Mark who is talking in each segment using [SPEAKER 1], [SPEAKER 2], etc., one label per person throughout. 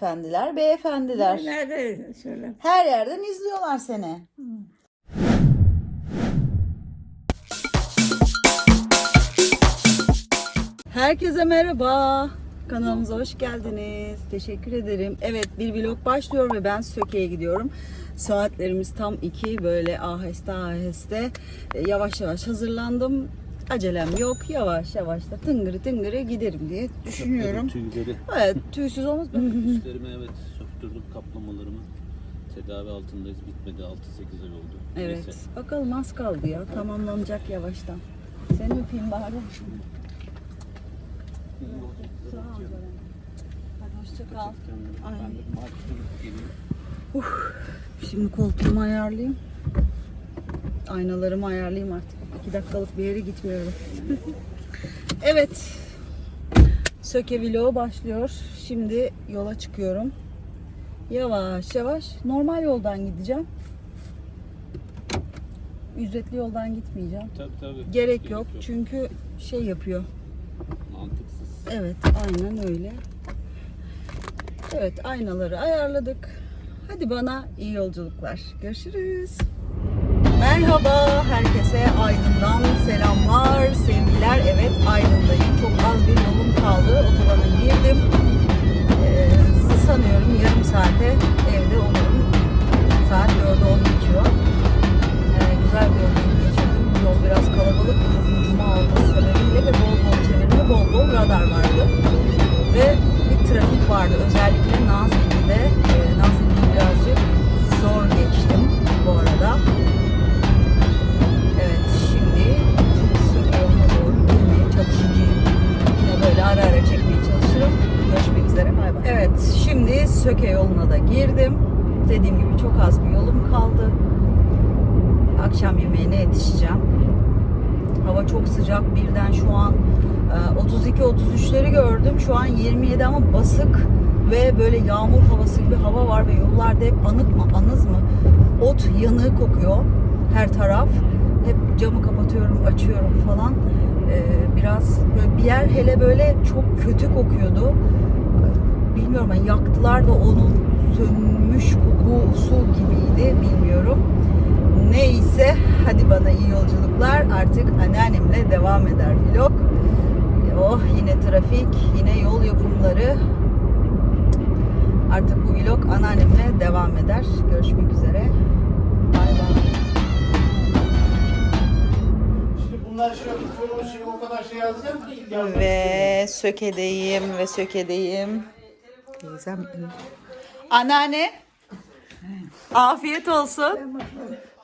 [SPEAKER 1] Efendiler, beyefendiler.
[SPEAKER 2] Nerede söyle.
[SPEAKER 1] Her yerden izliyorlar seni. Herkese merhaba. Kanalımıza hoş geldiniz. Teşekkür ederim. Evet bir vlog başlıyor ve ben Söke'ye gidiyorum. Saatlerimiz tam iki böyle aheste aheste e, yavaş yavaş hazırlandım. Acelem yok. Yavaş yavaş da tıngırı tıngırı giderim diye düşünüyorum.
[SPEAKER 3] Tüyleri,
[SPEAKER 1] Evet tüysüz olmaz mı?
[SPEAKER 3] üstlerime evet söktürdüm kaplamalarımı. Tedavi altındayız. Bitmedi 6-8 ay oldu.
[SPEAKER 1] Evet.
[SPEAKER 3] Neyse.
[SPEAKER 1] Bakalım az kaldı ya. Tamamlanacak yavaştan. Seni öpeyim bari. Sağ ol. Hadi hoşça kal.
[SPEAKER 3] Ben de markete gidip geleyim.
[SPEAKER 1] Şimdi koltuğumu ayarlayayım. Aynalarımı ayarlayayım artık. İki dakikalık bir yere gitmiyorum. evet. Söke vlogu başlıyor. Şimdi yola çıkıyorum. Yavaş yavaş normal yoldan gideceğim. Ücretli yoldan gitmeyeceğim.
[SPEAKER 3] Tabii tabii.
[SPEAKER 1] Gerek yok çünkü şey yapıyor.
[SPEAKER 3] Mantıksız.
[SPEAKER 1] Evet aynen öyle. Evet aynaları ayarladık. Hadi bana iyi yolculuklar. Görüşürüz. Merhaba herkese Aydın'dan selamlar, sevgiler. Evet Aydın'dayım. Çok az bir yolum kaldı. Otobana girdim. Ee, sanıyorum yarım saate evde olurum. Saat 4'e 10 geçiyor. Ee, güzel bir yolculuk geçirdim. Yol biraz kalabalık. Cuma olması sebebiyle ve bol bol çevirme, bol bol radar vardı. Sıcak. Birden şu an e, 32-33'leri gördüm. Şu an 27 ama basık ve böyle yağmur havası gibi hava var ve yollarda hep anık mı anız mı ot yanığı kokuyor her taraf. Hep camı kapatıyorum, açıyorum falan. E, Biraz böyle bir yer hele böyle çok kötü kokuyordu. Bilmiyorum yani yaktılar da onun sönmüş kokusu gibiydi bilmiyorum. Neyse hadi bana iyi yolculuklar. Artık anneannemle devam eder vlog. Oh yine trafik, yine yol yapımları. Artık bu vlog anneannemle devam eder. Görüşmek üzere. Bay bay.
[SPEAKER 4] Şimdi bunlar bu şey o kadar şey yazacağım ki
[SPEAKER 1] Ve sökedeyim ve sökedeyim. Teyzem. Anneanne. Afiyet olsun.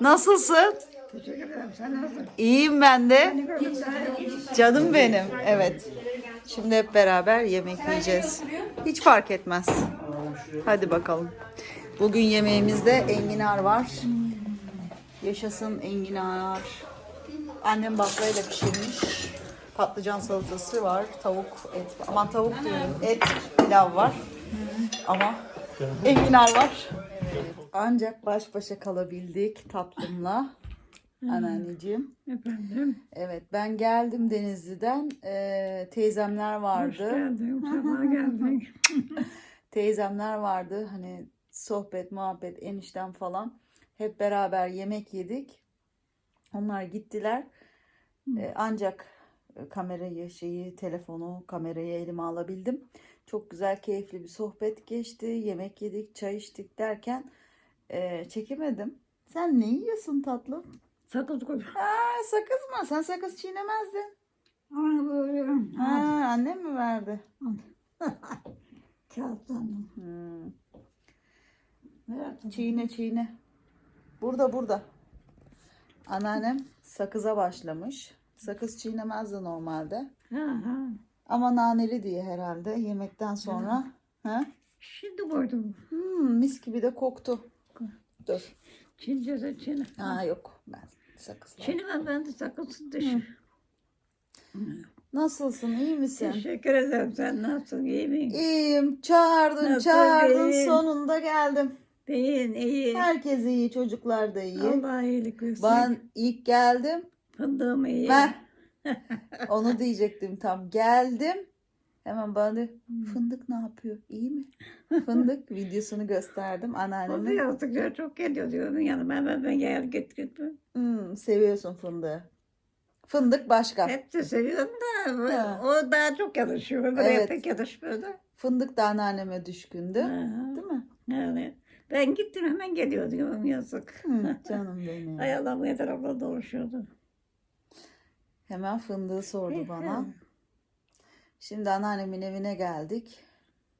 [SPEAKER 1] Nasılsın?
[SPEAKER 2] Teşekkür ederim. Sen nasılsın?
[SPEAKER 1] İyiyim ben de. Canım benim. Evet. Şimdi hep beraber yemek yiyeceğiz. Hiç fark etmez. Hadi bakalım. Bugün yemeğimizde enginar var. Yaşasın enginar. Annem baklayla pişirmiş. Patlıcan salatası var. Tavuk, et. Aman tavuk diyorum. Et, pilav var. Ama enginar var. Ancak baş başa kalabildik tatlımla. Anneanneciğim.
[SPEAKER 2] Efendim.
[SPEAKER 1] Evet ben geldim Denizli'den. Ee, teyzemler
[SPEAKER 2] Hoş
[SPEAKER 1] vardı.
[SPEAKER 2] geldin. Sabah geldin.
[SPEAKER 1] Teyzemler vardı. Hani sohbet, muhabbet, eniştem falan. Hep beraber yemek yedik. Onlar gittiler. Ee, ancak kamerayı, şeyi, telefonu, kamerayı elime alabildim. Çok güzel, keyifli bir sohbet geçti. Yemek yedik, çay içtik derken e, çekemedim. Sen ne yiyorsun tatlım?
[SPEAKER 2] Sakız koy.
[SPEAKER 1] Aa, sakız mı? Sen sakız çiğnemezdin.
[SPEAKER 2] Ana böyle.
[SPEAKER 1] Ha, annem mi verdi?
[SPEAKER 2] Kağıtlandım.
[SPEAKER 1] Hmm. Çiğne çiğne. Burada burada. Anneannem sakıza başlamış. Sakız çiğnemezdi normalde.
[SPEAKER 2] Ha ha.
[SPEAKER 1] Ama naneli diye herhalde yemekten sonra. Ha?
[SPEAKER 2] Şimdi koydum.
[SPEAKER 1] Hmm, mis gibi de koktu. Dur.
[SPEAKER 2] Çince de çini.
[SPEAKER 1] Aa yok ben sakızla.
[SPEAKER 2] Çini ben, ben de sakızsız dışı.
[SPEAKER 1] Nasılsın iyi misin?
[SPEAKER 2] Teşekkür ederim. Sen nasılsın? İyi misin?
[SPEAKER 1] İyiyim. Çağırdın
[SPEAKER 2] Nasıl
[SPEAKER 1] çağırdın
[SPEAKER 2] değil?
[SPEAKER 1] sonunda geldim.
[SPEAKER 2] İyi, iyi.
[SPEAKER 1] Herkes iyi çocuklar da iyi.
[SPEAKER 2] Allah iyilik versin.
[SPEAKER 1] Ben ilk geldim.
[SPEAKER 2] Fındığım iyi.
[SPEAKER 1] Heh. Onu diyecektim tam. Geldim. Hemen bana de, fındık ne yapıyor? İyi mi? Fındık videosunu gösterdim
[SPEAKER 2] O
[SPEAKER 1] anneanneme.
[SPEAKER 2] yazdıkça çok geliyor diyorum yanıma. Ben ben gel git git.
[SPEAKER 1] Hmm, seviyorsun fındığı. Fındık başka.
[SPEAKER 2] Hepsi seviyorum da
[SPEAKER 1] Ha.
[SPEAKER 2] o daha çok yarışıyor. Buraya
[SPEAKER 1] Evet.
[SPEAKER 2] pek yarışmıyor da.
[SPEAKER 1] Fındık da anneanneme düşkündü.
[SPEAKER 2] Ha.
[SPEAKER 1] Değil mi?
[SPEAKER 2] Yani ben gittim hemen geliyor diyorum yazık.
[SPEAKER 1] Hı, canım benim.
[SPEAKER 2] Ayağım etrafında dolaşıyordu.
[SPEAKER 1] Hemen fındığı sordu bana. Şimdi anneannemin evine geldik.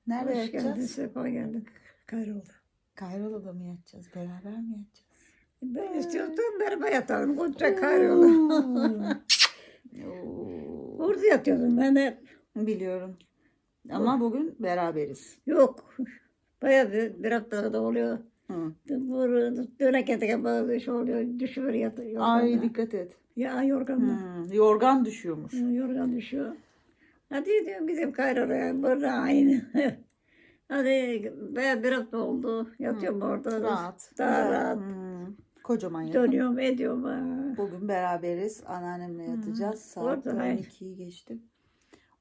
[SPEAKER 1] Nerede
[SPEAKER 2] Hoş geldin,
[SPEAKER 1] yatacağız?
[SPEAKER 2] sefa geldik. Kayroldu.
[SPEAKER 1] Kayrola'da mı yatacağız? Beraber mi yatacağız?
[SPEAKER 2] Ben istiyorsam beraber yatalım. Koca kayroldu.
[SPEAKER 1] Oo,
[SPEAKER 2] Orada yatıyordum ben hep.
[SPEAKER 1] Biliyorum. Ama bugün beraberiz.
[SPEAKER 2] Yok. Bayağı bir, bir hafta da oluyor.
[SPEAKER 1] Hı.
[SPEAKER 2] Dönerken bazı şey oluyor. Düşüyor yatıyor.
[SPEAKER 1] Ay dikkat et.
[SPEAKER 2] Ya yorganla.
[SPEAKER 1] Hı, Yorgan düşüyormuş.
[SPEAKER 2] Ya, Yorgan düşüyor. Hadi diyorum gidip kayrolaya. Burada aynı. Hadi bayağı bir hafta oldu. Yatıyorum orada.
[SPEAKER 1] Rahat.
[SPEAKER 2] Daha
[SPEAKER 1] güzel.
[SPEAKER 2] rahat.
[SPEAKER 1] Hı, Kocaman yakın.
[SPEAKER 2] Dönüyorum ediyorum. ha.
[SPEAKER 1] Bugün beraberiz. Anneannemle yatacağız. Saat
[SPEAKER 2] Orada, hayır.
[SPEAKER 1] 12'yi geçti.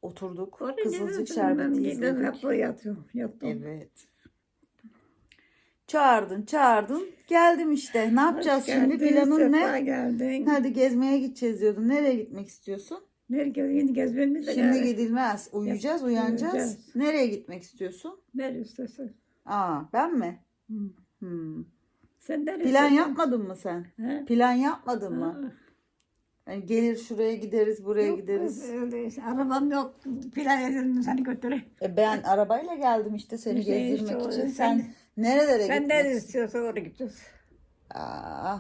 [SPEAKER 1] Oturduk.
[SPEAKER 2] Orada
[SPEAKER 1] Kızılcık şerbeti
[SPEAKER 2] ben- Ben
[SPEAKER 1] izledik.
[SPEAKER 2] böyle yatıyorum. Yattım.
[SPEAKER 1] Evet. Çağırdın, çağırdın. Geldim işte. Ne yapacağız
[SPEAKER 2] Hoş
[SPEAKER 1] şimdi?
[SPEAKER 2] geldin,
[SPEAKER 1] Planın ne?
[SPEAKER 2] geldin.
[SPEAKER 1] Hadi gezmeye gideceğiz diyordun. Nereye gitmek istiyorsun?
[SPEAKER 2] Nereye yeni gezmemiz de
[SPEAKER 1] Şimdi gidilmez. Uyuyacağız, uyanacağız.
[SPEAKER 2] uyuyacağız.
[SPEAKER 1] Nereye gitmek istiyorsun?
[SPEAKER 2] Nereye istersen.
[SPEAKER 1] Aa, ben mi?
[SPEAKER 2] Hı.
[SPEAKER 1] Hmm.
[SPEAKER 2] Sen nereye
[SPEAKER 1] Plan yapmadın mı sen?
[SPEAKER 2] Ha?
[SPEAKER 1] Plan yapmadın mı? Yani gelir şuraya gideriz, buraya
[SPEAKER 2] yok,
[SPEAKER 1] gideriz.
[SPEAKER 2] öyle. Arabam yok. Plan edelim seni götüreyim.
[SPEAKER 1] E ben arabayla geldim işte seni
[SPEAKER 2] İşte,
[SPEAKER 1] gezdirmek
[SPEAKER 2] işte o-
[SPEAKER 1] için. Sen,
[SPEAKER 2] sen-
[SPEAKER 1] nerelere
[SPEAKER 2] Sen
[SPEAKER 1] gitmek
[SPEAKER 2] nereye istiyorsan oraya gideceğiz.
[SPEAKER 1] Aa,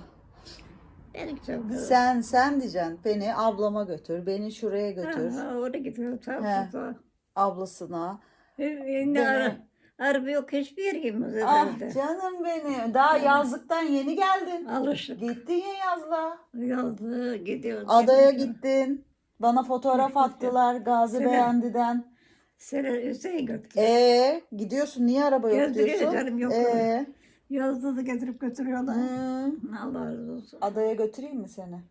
[SPEAKER 2] Ben gideceğim.
[SPEAKER 1] sen sen diyeceksin. Beni ablama götür, beni şuraya götür.
[SPEAKER 2] Ha, oraya gidiyorum. Sağ
[SPEAKER 1] He.
[SPEAKER 2] ol.
[SPEAKER 1] Ablasına.
[SPEAKER 2] Şimdi ara, araba yok hiçbir yere girmiyoruz
[SPEAKER 1] Ah
[SPEAKER 2] herhalde.
[SPEAKER 1] canım benim. Daha yazlıktan yeni geldin.
[SPEAKER 2] Alıştık.
[SPEAKER 1] Gittin ya yazla.
[SPEAKER 2] Yazdı gidiyoruz.
[SPEAKER 1] Adaya
[SPEAKER 2] gidiyoruz.
[SPEAKER 1] gittin. Bana fotoğraf attılar Gazi
[SPEAKER 2] Sene-
[SPEAKER 1] Beğendi'den.
[SPEAKER 2] Seni Hüseyin götürdü.
[SPEAKER 1] Ee, gidiyorsun niye araba yok
[SPEAKER 2] Gezdiriyor
[SPEAKER 1] diyorsun?
[SPEAKER 2] canım, yok.
[SPEAKER 1] Ee,
[SPEAKER 2] Da getirip götürüyorlar.
[SPEAKER 1] hmm,
[SPEAKER 2] Allah razı olsun.
[SPEAKER 1] adaya götüreyim mi seni?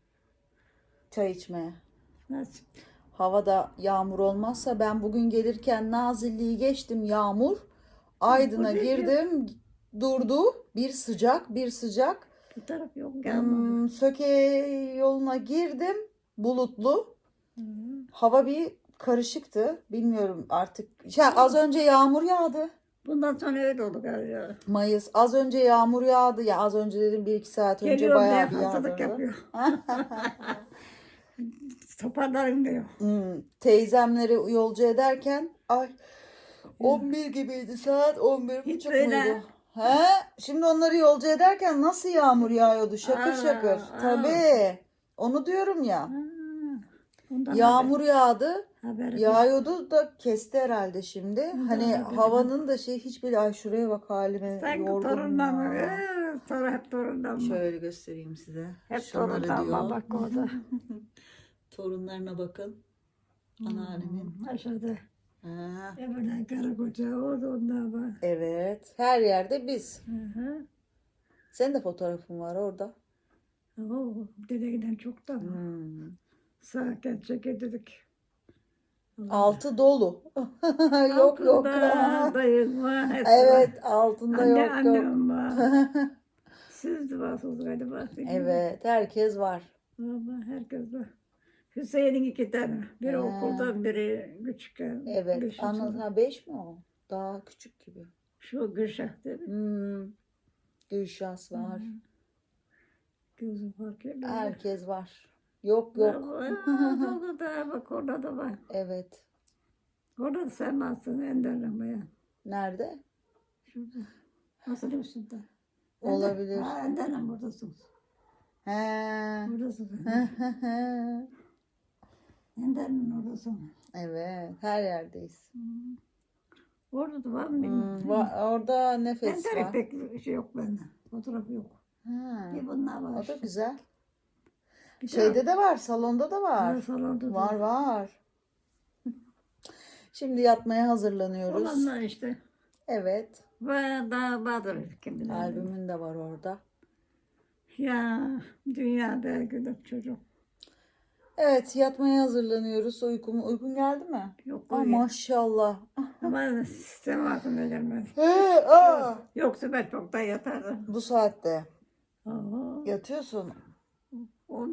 [SPEAKER 1] Çay içmeye.
[SPEAKER 2] Nasip.
[SPEAKER 1] Havada yağmur olmazsa ben bugün gelirken Nazilli'yi geçtim yağmur. Aydın'a girdim durdu. Bir sıcak bir sıcak.
[SPEAKER 2] Bu taraf yok gelmedi.
[SPEAKER 1] Hmm, Söke yoluna girdim bulutlu.
[SPEAKER 2] Hı.
[SPEAKER 1] Hava bir karışıktı. Bilmiyorum artık. Ya az önce yağmur yağdı.
[SPEAKER 2] Bundan sonra öyle galiba.
[SPEAKER 1] Mayıs. Az önce yağmur yağdı. Ya az önce dedim bir iki saat önce
[SPEAKER 2] Geliyorum
[SPEAKER 1] bayağı bir yağdırdı.
[SPEAKER 2] yapıyor. Toparlarım diyor.
[SPEAKER 1] Hmm, teyzemleri yolcu ederken ay 11 gibiydi saat 11
[SPEAKER 2] Hiç
[SPEAKER 1] buçuk
[SPEAKER 2] öyle.
[SPEAKER 1] muydu? He? Şimdi onları yolcu ederken nasıl yağmur yağıyordu şakır
[SPEAKER 2] Aa,
[SPEAKER 1] şakır.
[SPEAKER 2] aa.
[SPEAKER 1] Tabii. Onu diyorum ya.
[SPEAKER 2] Ha, ondan
[SPEAKER 1] Yağmur yağdı.
[SPEAKER 2] Haber, haber
[SPEAKER 1] Yağıyordu da kesti herhalde şimdi.
[SPEAKER 2] Ondan
[SPEAKER 1] Hani havanın da şey hiçbir ay şuraya bak halime yorgunum
[SPEAKER 2] torundan mı? Ee, Sonra hep torundan mı?
[SPEAKER 1] Şöyle göstereyim size.
[SPEAKER 2] Hep mı? Bak orada.
[SPEAKER 1] Torunlarına bakın. Anneannemin.
[SPEAKER 2] Hmm, Aşağıda.
[SPEAKER 1] Ha,
[SPEAKER 2] Öbürden karı koca orada ondan var.
[SPEAKER 1] evet. Her yerde biz.
[SPEAKER 2] Hı hı.
[SPEAKER 1] Senin de fotoğrafın var orada.
[SPEAKER 2] Oo, dededen çoktan.
[SPEAKER 1] Hmm.
[SPEAKER 2] Sağken çekildik.
[SPEAKER 1] Altı dolu. yok yok.
[SPEAKER 2] Dayım var. hep
[SPEAKER 1] evet altında
[SPEAKER 2] Anne,
[SPEAKER 1] yok yok.
[SPEAKER 2] annem var. Siz de varsınız galiba.
[SPEAKER 1] Evet herkes var.
[SPEAKER 2] Ama herkes var. Hüseyin'in iki tane. Biri
[SPEAKER 1] Ha.
[SPEAKER 2] okuldan, biri küçükken.
[SPEAKER 1] Evet. ha, beş mi o? Daha küçük gibi.
[SPEAKER 2] Şu Gülşah değil mi?
[SPEAKER 1] Hmm. Gülşahs var.
[SPEAKER 2] Gözüm fark ediyor.
[SPEAKER 1] Herkes var. Yok yok.
[SPEAKER 2] Dolu da bak orada da var.
[SPEAKER 1] Evet.
[SPEAKER 2] Orada da sen varsın Ender'le bayan.
[SPEAKER 1] Nerede?
[SPEAKER 2] Şurada. Nasıl üstünde?
[SPEAKER 1] Olabilir.
[SPEAKER 2] Ha, Ender'le buradasınız.
[SPEAKER 1] He.
[SPEAKER 2] Buradasınız. Ender'le oradasın.
[SPEAKER 1] evet. Her yerdeyiz.
[SPEAKER 2] Orada da var mı?
[SPEAKER 1] Hmm, va- orada nefes
[SPEAKER 2] Ender'in
[SPEAKER 1] var.
[SPEAKER 2] pek bir şey yok bende. Fotoğrafı yok.
[SPEAKER 1] Ha,
[SPEAKER 2] Bir bunlar var.
[SPEAKER 1] o da güzel. Şeyde de var, salonda da
[SPEAKER 2] Ha,
[SPEAKER 1] var.
[SPEAKER 2] salonda da
[SPEAKER 1] Var var. Şimdi yatmaya hazırlanıyoruz.
[SPEAKER 2] Olanlar işte.
[SPEAKER 1] Evet.
[SPEAKER 2] Ve daha vardır kim bilir.
[SPEAKER 1] Albümün de var orada.
[SPEAKER 2] Ya dünya belki de çocuk.
[SPEAKER 1] Evet yatmaya hazırlanıyoruz. Uykum, uykun geldi mi?
[SPEAKER 2] Yok
[SPEAKER 1] Aa,
[SPEAKER 2] uyuyor.
[SPEAKER 1] maşallah.
[SPEAKER 2] Ama sistem altında gelmedi.
[SPEAKER 1] He, aa.
[SPEAKER 2] Yoksa ben çoktan yatardım.
[SPEAKER 1] Bu saatte
[SPEAKER 2] Aha.
[SPEAKER 1] yatıyorsun.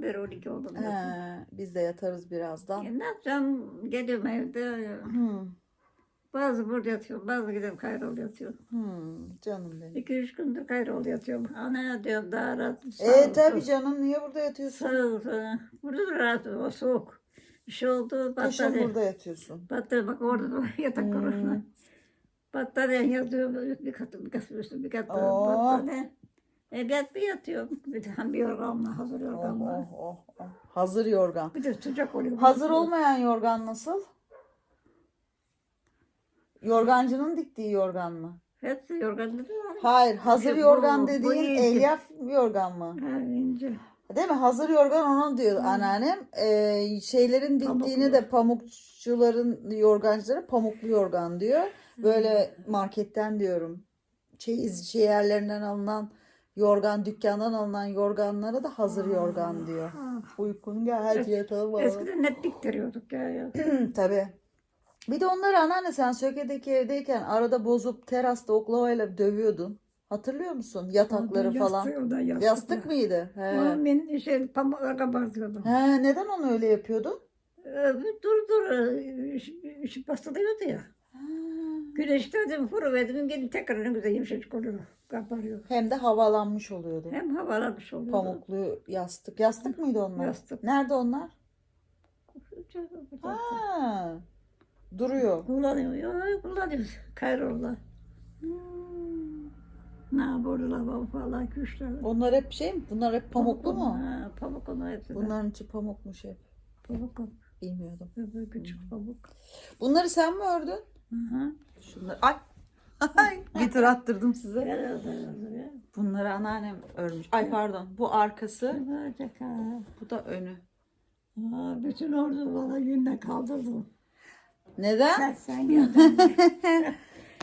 [SPEAKER 2] 11-12 oldu.
[SPEAKER 1] He, biz de yatarız birazdan.
[SPEAKER 2] E, ne yapacağım? Geliyorum evde.
[SPEAKER 1] Hmm,
[SPEAKER 2] Bazı burada yatıyorum. Bazı gidip Kayrol yatıyorum.
[SPEAKER 1] hmm, canım benim.
[SPEAKER 2] 2-3 gündür Kayrol yatıyorum. Ana diyorum daha rahat.
[SPEAKER 1] E tabi canım niye burada yatıyorsun?
[SPEAKER 2] Sağ ol. Burada da rahat. O soğuk. Bir şey oldu.
[SPEAKER 1] Kışın burada yatıyorsun.
[SPEAKER 2] Battaniye bak orada da yatak
[SPEAKER 1] Hmm.
[SPEAKER 2] kuruşuna. Battaniye yazıyor. Bir katı bir katı üstü bir katı
[SPEAKER 1] Oo.
[SPEAKER 2] battaniye. E ben bir yatıyorum. Bir de bir yorganla hazır
[SPEAKER 1] Oh,
[SPEAKER 2] yorganla.
[SPEAKER 1] oh, oh, oh. Hazır yorgan.
[SPEAKER 2] Bir de sıcak oluyor.
[SPEAKER 1] Hazır olmayan yorgan nasıl? Yorgancının diktiği yorgan mı?
[SPEAKER 2] Hepsi yorgan dedi mi?
[SPEAKER 1] Hayır, hazır
[SPEAKER 2] Bu-
[SPEAKER 1] yorgan
[SPEAKER 2] bu
[SPEAKER 1] dediğin
[SPEAKER 2] ince.
[SPEAKER 1] elyaf yorgan mı?
[SPEAKER 2] Ha ince.
[SPEAKER 1] Değil mi? Hazır yorgan onu diyor anneannem. Ee, şeylerin diktiğini de pamukçuların yorgancıları pamuklu yorgan diyor. Böyle marketten diyorum. Çeyiz şey yerlerinden alınan yorgan, dükkandan alınan yorganlara da hazır yorgan diyor. Uykun geldi yatalım baba.
[SPEAKER 2] Eskiden net diktiriyorduk ya. ya.
[SPEAKER 1] Tabii. Bir de onları anneanne sen Söke'deki evdeyken arada bozup terasta oklavayla dövüyordun. Hatırlıyor musun? Yatakları falan.
[SPEAKER 2] Yastık, o da yastık.
[SPEAKER 1] Yastık mıydı? He.
[SPEAKER 2] Ben şey pamukla kabartıyordum.
[SPEAKER 1] He, neden onu öyle yapıyordun?
[SPEAKER 2] Ee, dur dur. Işık bastırıyordu ya. Güneşte dedim furu verdim. Gelin tekrar ne güzel yumuşacık oluyor. Kabarıyor.
[SPEAKER 1] Hem de havalanmış oluyordu.
[SPEAKER 2] Hem havalanmış oluyor.
[SPEAKER 1] Pamuklu yastık. Yastık mıydı onlar?
[SPEAKER 2] Yastık.
[SPEAKER 1] Nerede onlar? Ha, duruyor.
[SPEAKER 2] Kullanıyor. Yok kullanıyor. Kayrollar. Ne yapıyorlar baba falan kuşlar.
[SPEAKER 1] Onlar hep şey mi? Bunlar hep pamuklu mu?
[SPEAKER 2] Ha, pamuk onu hepsi.
[SPEAKER 1] Bunların içi pamukmuş hep.
[SPEAKER 2] Pamuk.
[SPEAKER 1] Bilmiyordum.
[SPEAKER 2] Böyle küçük pamuk.
[SPEAKER 1] Bunları sen mi ördün?
[SPEAKER 2] Hı hı.
[SPEAKER 1] Şunları. Ay. Bir tur attırdım size. Bunları anneannem örmüş. Ay pardon. Bu arkası. Bu da önü.
[SPEAKER 2] Aa, bütün ordu bana günde kaldırdım.
[SPEAKER 1] Neden?
[SPEAKER 2] Sen, sen geldin.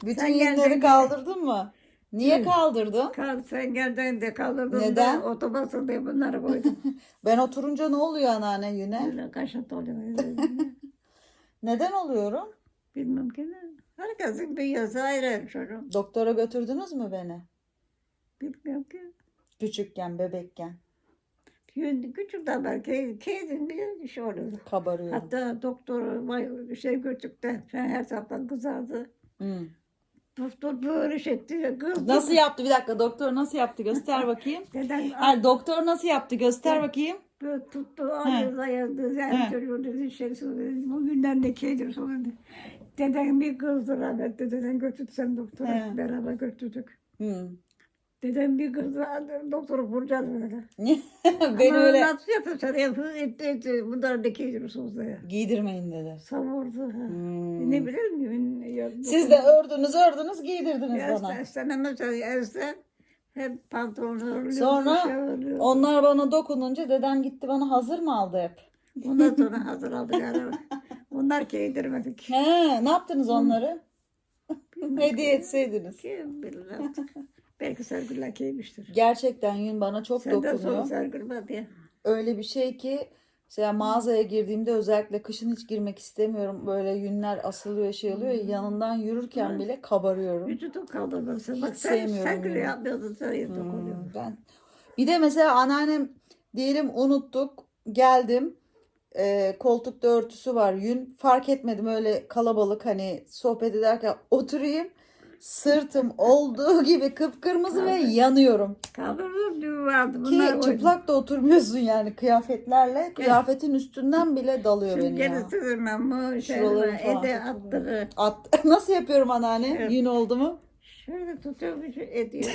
[SPEAKER 1] Bütün
[SPEAKER 2] Sen geldin.
[SPEAKER 1] kaldırdın mı? Niye kaldırdın?
[SPEAKER 2] Kal, sen geldin de kaldırdım.
[SPEAKER 1] Neden?
[SPEAKER 2] Da, otobüsü de bunları koydum.
[SPEAKER 1] Ben oturunca ne oluyor anneanne yüne?
[SPEAKER 2] Böyle kaşıntı oluyor.
[SPEAKER 1] Neden oluyorum?
[SPEAKER 2] Bilmem ki ne. Herkesin bir yazı ayrı çocuğum.
[SPEAKER 1] Doktora götürdünüz mü beni?
[SPEAKER 2] Bilmiyorum ki.
[SPEAKER 1] Küçükken, bebekken.
[SPEAKER 2] Gün, küçükten belki keydin bir şey oluyordu.
[SPEAKER 1] Kabarıyorum.
[SPEAKER 2] Hatta doktor şey götürdük de sen her sabah kızardı.
[SPEAKER 1] Hı.
[SPEAKER 2] Doktor böyle şey etti. Kız,
[SPEAKER 1] Nasıl yaptı? Bir dakika doktor nasıl yaptı? Göster bakayım.
[SPEAKER 2] Deden
[SPEAKER 1] Ha, doktor nasıl yaptı? Göster bakayım.
[SPEAKER 2] böyle tuttu ayırdı ayırdı.
[SPEAKER 1] He.
[SPEAKER 2] Yani çocuğu dedi şey söyledi. Bugünden de keydir söyledi. Deden bir kızdı rahmetli. Deden götürsem doktora.
[SPEAKER 1] He.
[SPEAKER 2] Beraber götürdük.
[SPEAKER 1] Hı.
[SPEAKER 2] Dedem bir kızdı. Doktoru vuracağız böyle.
[SPEAKER 1] Beni
[SPEAKER 2] Ama
[SPEAKER 1] öyle
[SPEAKER 2] Nasıl yapıyorsan yap. Etti etti. Bunlar da keydir ya.
[SPEAKER 1] giydirmeyin dedi.
[SPEAKER 2] Savurdu. Ha.
[SPEAKER 1] Hmm.
[SPEAKER 2] Ne bilir miyim? Ya,
[SPEAKER 1] Siz de ördünüz ördünüz giydirdiniz
[SPEAKER 2] Ya
[SPEAKER 1] bana.
[SPEAKER 2] sen, sen ama sen yersen hep pantolonu örülüyor.
[SPEAKER 1] Sonra
[SPEAKER 2] şey örülüyor.
[SPEAKER 1] Onlar bana dokununca dedem gitti bana hazır mı aldı hep?
[SPEAKER 2] Bundan sonra hazır aldık yani. Bunlar giydirmedik.
[SPEAKER 1] He, ne yaptınız onları? Hediye etseydiniz.
[SPEAKER 2] Kim bilir artık. Belki Sergül'le giymiştir.
[SPEAKER 1] Gerçekten yün bana çok
[SPEAKER 2] Senden sonra
[SPEAKER 1] dokunuyor.
[SPEAKER 2] Sergül var diye.
[SPEAKER 1] Öyle bir şey ki mesela mağazaya girdiğimde özellikle kışın hiç girmek istemiyorum. Böyle yünler asılıyor şey oluyor. ya, Yanından yürürken bile kabarıyorum.
[SPEAKER 2] Vücudu kaldırmasın. Bak
[SPEAKER 1] Hiç
[SPEAKER 2] sen
[SPEAKER 1] sevmiyorum
[SPEAKER 2] Sergül
[SPEAKER 1] yani.
[SPEAKER 2] yapmıyordun. Sen.
[SPEAKER 1] Hmm, ben bir de mesela anneannem diyelim unuttuk geldim e, koltukta örtüsü var yün fark etmedim öyle kalabalık hani sohbet ederken oturayım sırtım olduğu gibi kıpkırmızı ve yanıyorum
[SPEAKER 2] Kaldırır düğü vardı.
[SPEAKER 1] ki
[SPEAKER 2] Bunlar
[SPEAKER 1] çıplak da oturmuyorsun yani kıyafetlerle kıyafetin üstünden bile dalıyor beni ya.
[SPEAKER 2] sığırmam mı?
[SPEAKER 1] Şuralarım
[SPEAKER 2] Şeyime,
[SPEAKER 1] falan
[SPEAKER 2] ede attırı.
[SPEAKER 1] At, nasıl yapıyorum anneanne
[SPEAKER 2] Evet.
[SPEAKER 1] yün oldu mu
[SPEAKER 2] Şöyle tutuyor bir şey ediyor.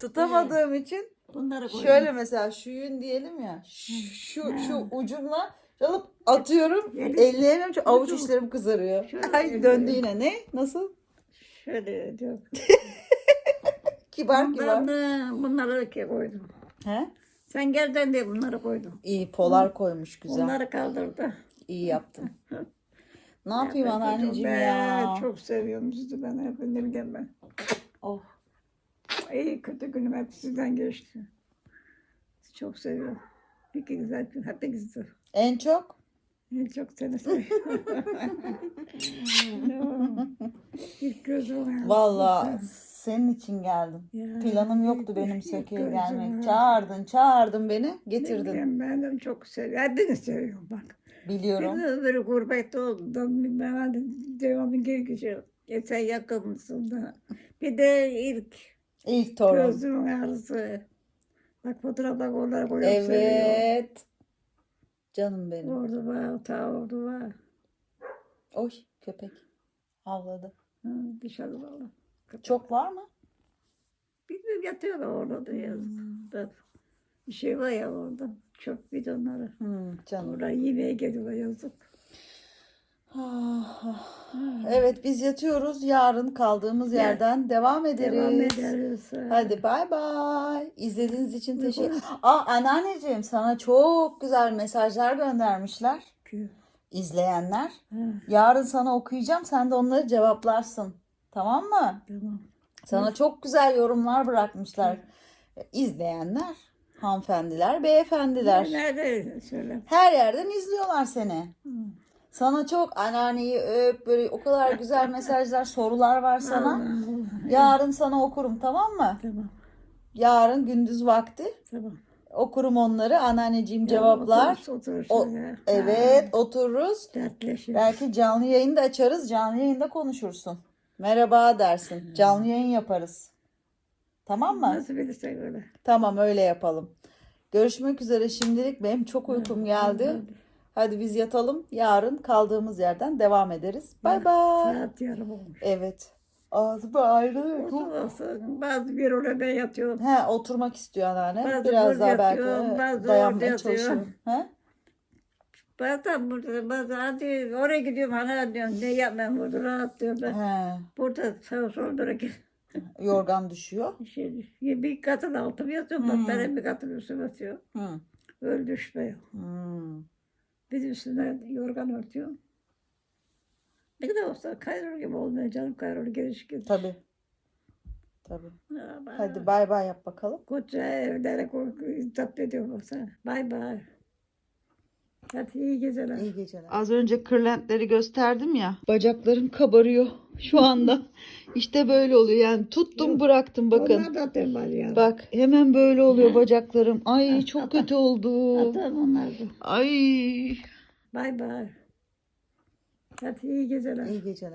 [SPEAKER 1] tutamadığım için
[SPEAKER 2] Bunları koydum.
[SPEAKER 1] Şöyle mesela şu yün diyelim ya. Şu şu ucumla alıp atıyorum.
[SPEAKER 2] Eli-
[SPEAKER 1] Elleyemiyorum çünkü avuç
[SPEAKER 2] Ucu-
[SPEAKER 1] işlerim kızarıyor.
[SPEAKER 2] Şöyle
[SPEAKER 1] Ay döndü yine. Ne? Nasıl?
[SPEAKER 2] Şöyle ediyor.
[SPEAKER 1] Kibar kibar.
[SPEAKER 2] Bunları, bunları ki koydum.
[SPEAKER 1] He?
[SPEAKER 2] Sen gelden diye bunları koydum.
[SPEAKER 1] İyi polar koymuş güzel.
[SPEAKER 2] Onları kaldırdı.
[SPEAKER 1] İyi yaptın. Ne yapayım
[SPEAKER 2] Ben
[SPEAKER 1] anneanneciğim
[SPEAKER 2] çok,
[SPEAKER 1] ya?
[SPEAKER 2] ben Çok seviyorum sizi ben bileyim ben.
[SPEAKER 1] Oh.
[SPEAKER 2] İyi kötü günüm hep sizden geçti. Çok seviyorum. Bir güzel, hepiniz güzel.
[SPEAKER 1] En çok?
[SPEAKER 2] En çok seni seviyorum. İlk gözüm.
[SPEAKER 1] Vallahi senin için geldim.
[SPEAKER 2] Ya,
[SPEAKER 1] Planım yoktu benim Söke'ye gelmek. Çağırdın, çağırdın beni, getirdin.
[SPEAKER 2] Ben, ben de çok seviyorum. Hepiniz seviyorum bak.
[SPEAKER 1] Biliyorum.
[SPEAKER 2] Bir de öbürü gurbette olduğundan ben devamı geri geçiyorum. Geçen yakınmışsın da. Bir de ilk
[SPEAKER 1] İlk torun.
[SPEAKER 2] gözümün ağrısı. Bak oralara koyuyorum. seviyorum.
[SPEAKER 1] Evet. Canım benim.
[SPEAKER 2] Orada var, ta orada var.
[SPEAKER 1] Oy köpek. Havladı.
[SPEAKER 2] Ha, dışarı valla.
[SPEAKER 1] Çok var mı?
[SPEAKER 2] Bilmiyorum yatıyorlar orada da yazık. Da Bir şey var ya orada. Çöp bidonları.
[SPEAKER 1] Hmm, canım.
[SPEAKER 2] Orada yemeğe geliyorlar yazık.
[SPEAKER 1] Evet biz yatıyoruz. Yarın kaldığımız yerden devam ederiz.
[SPEAKER 2] Devam ederiz.
[SPEAKER 1] Hadi bay bay. İzlediğiniz için teşekkür. Aa anneanneciğim sana çok güzel mesajlar göndermişler. İzleyenler. Yarın sana okuyacağım. Sen de onları cevaplarsın. Tamam mı?
[SPEAKER 2] tamam.
[SPEAKER 1] Sana çok güzel yorumlar bırakmışlar. İzleyenler, hanımefendiler, beyefendiler.
[SPEAKER 2] Nerede söyle.
[SPEAKER 1] Her yerden izliyorlar seni.
[SPEAKER 2] Hı.
[SPEAKER 1] Sana çok anneanneyi öp böyle o kadar güzel mesajlar, sorular var sana. Yarın sana okurum tamam mı?
[SPEAKER 2] Tamam.
[SPEAKER 1] Yarın gündüz vakti
[SPEAKER 2] Tamam.
[SPEAKER 1] okurum onları. Anneanneciğim cevaplar.
[SPEAKER 2] Otur, otur
[SPEAKER 1] O-
[SPEAKER 2] şöyle.
[SPEAKER 1] Evet otururuz.
[SPEAKER 2] Dertleşiriz.
[SPEAKER 1] Belki canlı yayın da açarız. Canlı yayında konuşursun. Merhaba dersin. Canlı yayın yaparız. Tamam mı?
[SPEAKER 2] Nasıl bilirsen öyle.
[SPEAKER 1] Tamam öyle yapalım. Görüşmek üzere şimdilik. Benim çok uykum geldi. Hadi biz yatalım. Yarın kaldığımız yerden devam ederiz. Bay bay.
[SPEAKER 2] Saat yarım olmuş.
[SPEAKER 1] Evet. Ağzı ayrı.
[SPEAKER 2] Olsun. Bazı bir orada yatıyorum.
[SPEAKER 1] He oturmak istiyor anneanne.
[SPEAKER 2] Bazı
[SPEAKER 1] Biraz daha belki
[SPEAKER 2] bazı
[SPEAKER 1] dayanmaya çalışıyor. He?
[SPEAKER 2] Bazen burada bazı hadi oraya gidiyorum ana diyorum ne yapmam burada rahat diyorum ben.
[SPEAKER 1] He.
[SPEAKER 2] Burada sağ sol dururken
[SPEAKER 1] Yorgan düşüyor.
[SPEAKER 2] şey, bir katın altım yatıyorum.
[SPEAKER 1] Hmm.
[SPEAKER 2] Battaniye bir katın üstüne yatıyorum.
[SPEAKER 1] Hı.
[SPEAKER 2] Öyle düşmüyor.
[SPEAKER 1] Hmm.
[SPEAKER 2] De üstüne yorgan örtüyorum. Ne kadar olsa kayrol gibi olmuyor canım kayrol geliş geliş.
[SPEAKER 1] Tabii. Tabii.
[SPEAKER 2] Ama
[SPEAKER 1] Hadi bay bay yap bakalım.
[SPEAKER 2] Koca evlere koy, zapt ediyorum baksana. Bay bay. Hadi iyi geceler.
[SPEAKER 1] İyi geceler.
[SPEAKER 5] Az önce kırlentleri gösterdim ya. Bacaklarım kabarıyor şu anda. İşte böyle oluyor. Yani tuttum bıraktım bakın.
[SPEAKER 2] Onlar da tembel ya.
[SPEAKER 5] Bak hemen böyle oluyor bacaklarım. Ay çok kötü oldu.
[SPEAKER 2] Atarım onlar da.
[SPEAKER 5] Ay.
[SPEAKER 2] Bay bay. Hadi iyi geceler.
[SPEAKER 1] İyi geceler.